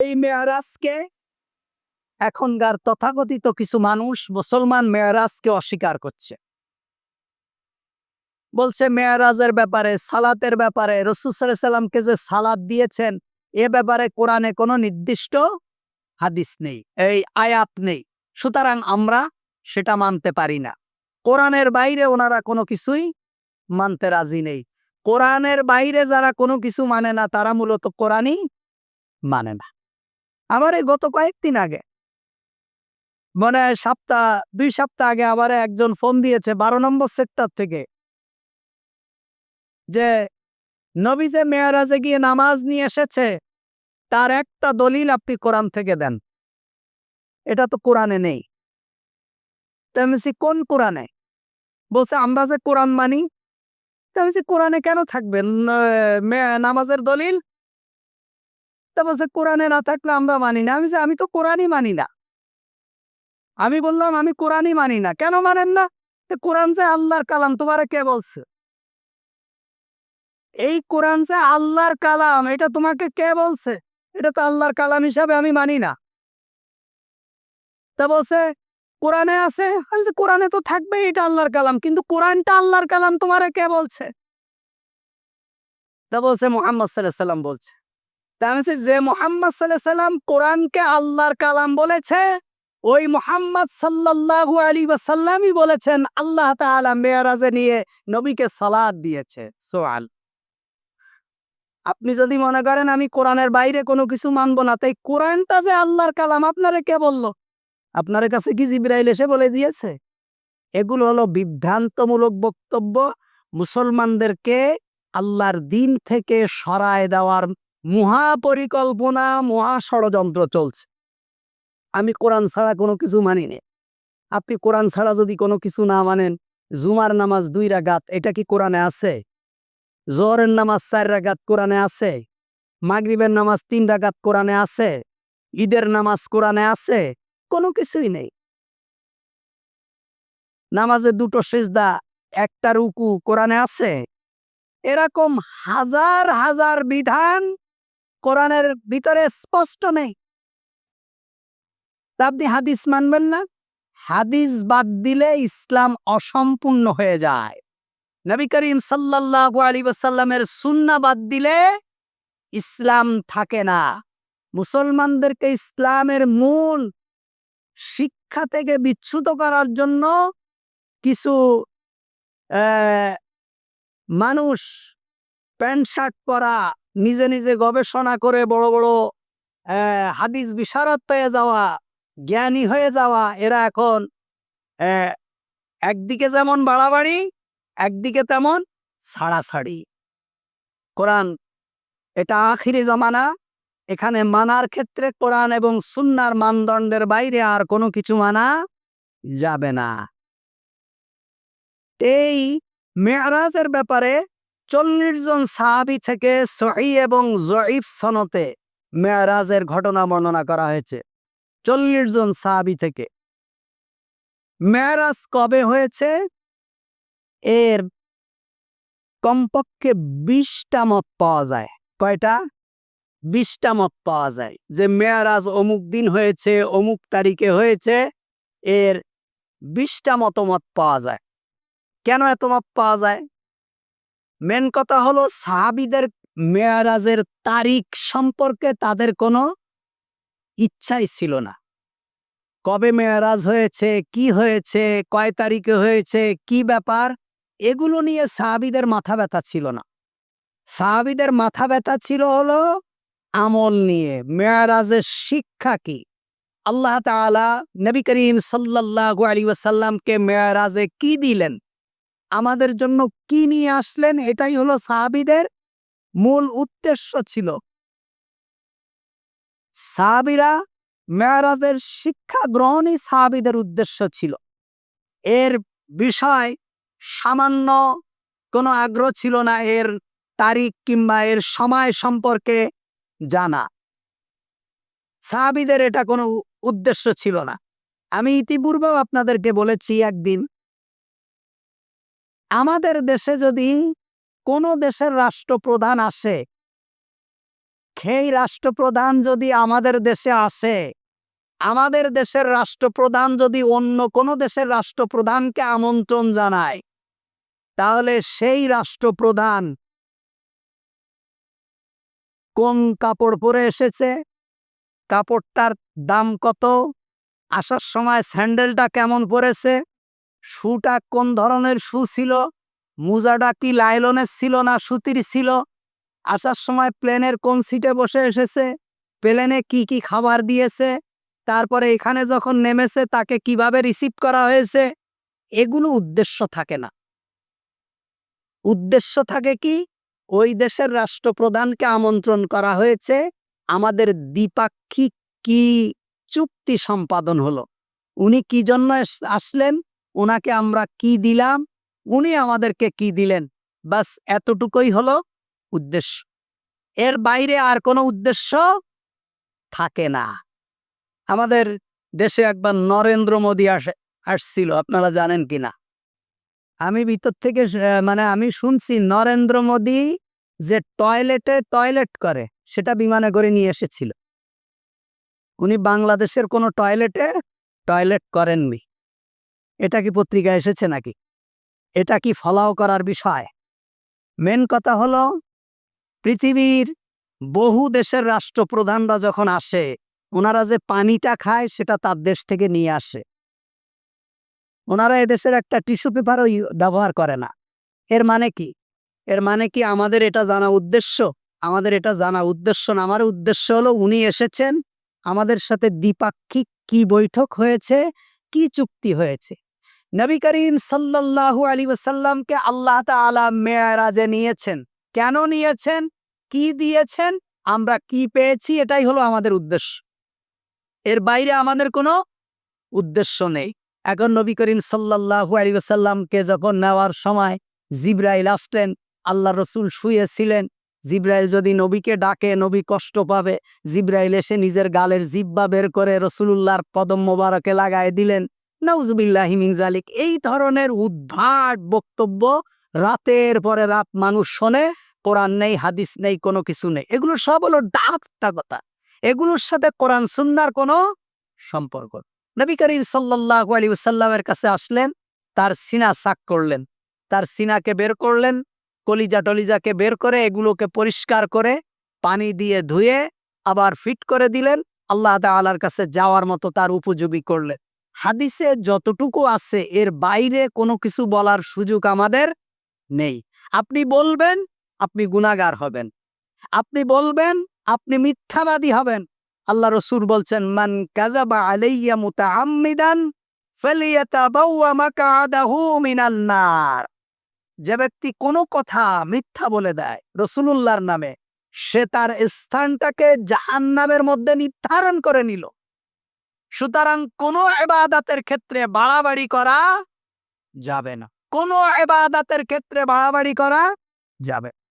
এই মেয়ারাজকে এখনকার তথাকথিত কিছু মানুষ মুসলমান মেয়ারাজকে অস্বীকার করছে। বলছে, মেয়ারাজের ব্যাপারে, সালাতের ব্যাপারে রসুসাল্লামকে যে সালাদ দিয়েছেন, এ ব্যাপারে কোরআনে কোনো নির্দিষ্ট হাদিস নেই, এই আয়াত নেই। সুতরাং আমরা সেটা মানতে পারি না। কোরআনের বাইরে ওনারা কোনো কিছুই মানতে রাজি নেই। কোরআনের বাইরে যারা কোনো কিছু মানে না, তারা মূলত কোরআনই মানে না। আমার এই গত কয়েকদিন আগে। মনে সপ্তাহ দুই সপ্তাহ আগে আবার একজন ফোন দিয়েছে বারো নম্বর সেক্টর থেকে। যে নবী যে মেয়ারাজে গিয়ে নামাজ নিয়ে এসেছে তার একটা দলিল আপনি কোরআন থেকে দেন। এটা তো কোরআনে নেই। তো কোন কোরআনে? বলছে আমরা যে কোরআন মানি তো বলছি, কোরআনে কেন থাকবে নামাজের দলিল? তা বলছে কোরআনে না থাকলে আমরা মানি না। আমি বলছি, আমি তো কোরআনই মানি না। আমি বললাম আমি কোরআনই মানি না। কেন মানেন না? কোরআন যে আল্লাহর কালাম তোমারে কে বলছে? এই কোরআন যে আল্লাহর কালাম এটা তোমাকে কে বলছে? এটা তো আল্লাহর কালাম হিসাবে আমি মানি না। তা বলছে কোরআনে আছে? কোরআনে তো থাকবে এটা আল্লাহর কালাম কিন্তু কোরআনটা আল্লাহর কালাম তোমারে কে বলছে? তা বলছে মোহাম্মদ সাল্লাহ সাল্লাম বলছে। তা যে মোহাম্মদ সাল্লাহ সাল্লাম কোরআনকে আল্লাহর কালাম বলেছে, ওই মোহাম্মদ সাল্লাল্লাহু আলী ওয়াসাল্লামই বলেছেন, আল্লাহ তাআলা মেয়ারাজে নিয়ে নবীকে সালাদ দিয়েছে। সোয়াল। আপনি যদি মনে করেন আমি কোরআনের বাইরে কোনো কিছু মানবো না, তাই কোরআনটা যে আল্লাহর কালাম আপনারে কে বলল? আপনার কাছে কি জিব্রাইল এসে বলে দিয়েছে? এগুলো হলো বিভ্রান্তমূলক বক্তব্য। মুসলমানদেরকে আল্লাহর দিন থেকে সরায় দেওয়ার মহা পরিকল্পনা মহা ষড়যন্ত্র চলছে। আমি কোরআন ছাড়া কোনো কিছু মানি না। আপনি কোরআন ছাড়া যদি কোনো কিছু না মানেন, জুমার নামাজ দুই রাগাত এটা কি কোরআনে আছে? জোহরের নামাজ চার রাগাত কোরআনে আছে? মাগরিবের নামাজ তিন রাগাত কোরআনে আছে? ঈদের নামাজ কোরআনে আছে? কোনো কিছুই নেই। নামাজে দুটো সেজদা, একটা রুকু কোরআনে আছে? এরকম হাজার হাজার বিধান কোরআনের ভিতরে স্পষ্ট নেই। তা আপনি হাদিস মানবেন না? হাদিস বাদ দিলে ইসলাম অসম্পূর্ণ হয়ে যায়। নবী করিম সাল্লাল্লাহু আলাইহি ওয়াসাল্লামের সুন্নাহ বাদ দিলে ইসলাম থাকে না। মুসলমানদেরকে ইসলামের মূল শিক্ষা থেকে বিচ্যুত করার জন্য কিছু মানুষ প্যান্ট শার্ট পরা নিজে নিজে গবেষণা করে বড় বড় হাদিস বিশারদ পেয়ে যাওয়া, জ্ঞানী হয়ে যাওয়া, এরা এখন একদিকে যেমন বাড়াবাড়ি, একদিকে তেমন ছাড়াছাড়ি। কোরআন, এটা আখিরি জমানা, এখানে মানার ক্ষেত্রে কোরআন এবং সুন্নার মানদণ্ডের বাইরে আর কোনো কিছু মানা যাবে না। এই মেয়ারাজের ব্যাপারে চল্লিশ জন সাহাবি থেকে সহি এবং জয়ীফ সনতে মেয়ারাজের ঘটনা বর্ণনা করা হয়েছে। চল্লিশ জন সাহাবি থেকে। মেয়ারাজ কবে হয়েছে? এর কমপক্ষে বিশটা মত পাওয়া যায়। কয়টা? বিশটা মত পাওয়া যায়। যে মেয়ারাজ অমুক দিন হয়েছে, অমুক তারিখে হয়েছে, এর বিশটা মতামত পাওয়া যায়। কেন এত মত পাওয়া যায়? মেন কথা হলো সাহাবিদের মেয়ারাজের তারিখ সম্পর্কে তাদের কোনো ইচ্ছাই ছিল না। কবে মেয়ারাজ হয়েছে, কি হয়েছে, কয় তারিখে হয়েছে, কি ব্যাপার, এগুলো নিয়ে সাহাবিদের মাথা ব্যথা ছিল না। সাহাবিদের মাথা ব্যথা ছিল হলো আমল নিয়ে, মেয়ারাজের শিক্ষা কি? আল্লাহ তাআলা নবী করিম সাল্লাল্লাহু আলাইহি ওয়াসাল্লামকে মেয়ারাজে কি দিলেন? আমাদের জন্য কি নিয়ে আসলেন এটাই হলো সাহাবিদের মূল উদ্দেশ্য ছিল। সাহাবিরা মেয়ারাজের শিক্ষা গ্রহণই সাহাবিদের উদ্দেশ্য ছিল। এর বিষয় সামান্য কোনো আগ্রহ ছিল না এর তারিখ কিংবা এর সময় সম্পর্কে জানা। সাহাবিদের এটা কোনো উদ্দেশ্য ছিল না। আমি ইতিপূর্বেও আপনাদেরকে বলেছি একদিন আমাদের দেশে যদি কোনো দেশের রাষ্ট্রপ্রধান আসে, সেই রাষ্ট্রপ্রধান যদি আমাদের দেশে আসে, আমাদের দেশের রাষ্ট্রপ্রধান যদি অন্য কোনো দেশের রাষ্ট্রপ্রধানকে আমন্ত্রণ জানায়, তাহলে সেই রাষ্ট্রপ্রধান কোন কাপড় পরে এসেছে? কাপড়টার দাম কত? আসার সময় স্যান্ডেলটা কেমন পরেছে? শুটা কোন ধরনের শু ছিল? মোজাটা কি লাইলনের ছিল না সুতির ছিল? আসার সময় প্লেনের কোন সিটে বসে এসেছে? প্লেনে কি কি খাবার দিয়েছে? তারপরে এখানে যখন নেমেছে, তাকে কীভাবে রিসিভ করা হয়েছে? এগুলো উদ্দেশ্য থাকে না। উদ্দেশ্য থাকে কি? ওই দেশের রাষ্ট্রপ্রধানকে আমন্ত্রণ করা হয়েছে। আমাদের দ্বিপাক্ষিক কি চুক্তি সম্পাদন হলো? উনি কি জন্য আসলেন? ওনাকে আমরা কি দিলাম? উনি আমাদেরকে কি দিলেন? বাস এতটুকুই হলো উদ্দেশ্য। এর বাইরে আর কোনো উদ্দেশ্য থাকে না। আমাদের দেশে একবার নরেন্দ্র মোদী আসে, আসছিল, আপনারা জানেন কিনা আমি ভিতর থেকে মানে আমি শুনছি নরেন্দ্র মোদী যে টয়লেটে টয়লেট করে, সেটা বিমানে করে নিয়ে এসেছিল। উনি বাংলাদেশের কোনো টয়লেটে টয়লেট করেননি। এটা কি পত্রিকায় এসেছে নাকি? এটা কি ফলাও করার বিষয়? মেন কথা হলো, পৃথিবীর বহু দেশের রাষ্ট্রপ্রধানরা যখন আসে, ওনারা যে পানিটা খায়, সেটা তার দেশ থেকে নিয়ে আসে। ওনারা এদেশের একটা টিস্যু পেপারও ব্যবহার করে না। এর মানে কি? এর মানে কি আমাদের এটা জানা উদ্দেশ্য? আমাদের এটা জানা উদ্দেশ্য না? আমার উদ্দেশ্য হলো উনি এসেছেন, আমাদের সাথে দ্বিপাক্ষিক কি বৈঠক হয়েছে, কি চুক্তি হয়েছে। নবী করিম সাল্লাল্লাহু আলী ওয়াসাল্লামকে আল্লাহ তাআলা মেয়ারাজে নিয়েছেন। কেন নিয়েছেন? কি দিয়েছেন? আমরা কি পেয়েছি? এটাই হলো আমাদের উদ্দেশ্য। এর বাইরে আমাদের কোনো উদ্দেশ্য নেই। এখন নবী করিম সাল্লাল্লাহু আলী ওয়াসাল্লামকে যখন নেওয়ার সময় জিব্রাইল আসলেন আল্লাহ রসুল শুয়েছিলেন, জিব্রাইল যদি নবীকে ডাকে, নবী কষ্ট পাবে। জিব্রাইল এসে নিজের গালের জিব্বা বের করে রসুলুল্লাহর পদম মোবারকে লাগায় দিলেন। নাউজুবিল্লাহি মিন জালিক এই ধরনের উদ্ভাট বক্তব্য রাতের পরে রাত মানুষ শোনে, কোরআন নেই, হাদিস নেই, কোনো কিছু নেই। এগুলো সব হলো ডাক্তা কথা। এগুলোর সাথে কোরআন সুন্নার কোনো সম্পর্ক। নবী করিম সাল্লাল্লাহু আলাইহি ওয়াসাল্লামের কাছে আসলেন, তার সিনা সাক করলেন। তার সিনাকে বের করলেন, কলিজা টলিজাকে বের করে এগুলোকে পরিষ্কার করে পানি দিয়ে ধুয়ে আবার ফিট করে দিলেন। আল্লাহ তাআলার কাছে যাওয়ার মতো তার উপযোগী করলেন। হাদিসে যতটুকু আছে, এর বাইরে কোনো কিছু বলার সুযোগ আমাদের নেই। আপনি বলবেন, আপনি গুনাগার হবেন। আপনি বলবেন, আপনি মিথ্যাবাদী হবেন। আল্লাহ রসুল বলছেন, মান কাযাবা আলাইয়া মিনান নার। যে ব্যক্তি কোনো কথা মিথ্যা বলে দেয় রসুলুল্লাহর নামে, সে তার স্থানটাকে জাহান্নামের মধ্যে নির্ধারণ করে নিল। সুতরাং কোনো এবাদাতের ক্ষেত্রে বাড়াবাড়ি করা যাবে না। কোনো এবাদাতের ক্ষেত্রে বাড়াবাড়ি করা যাবে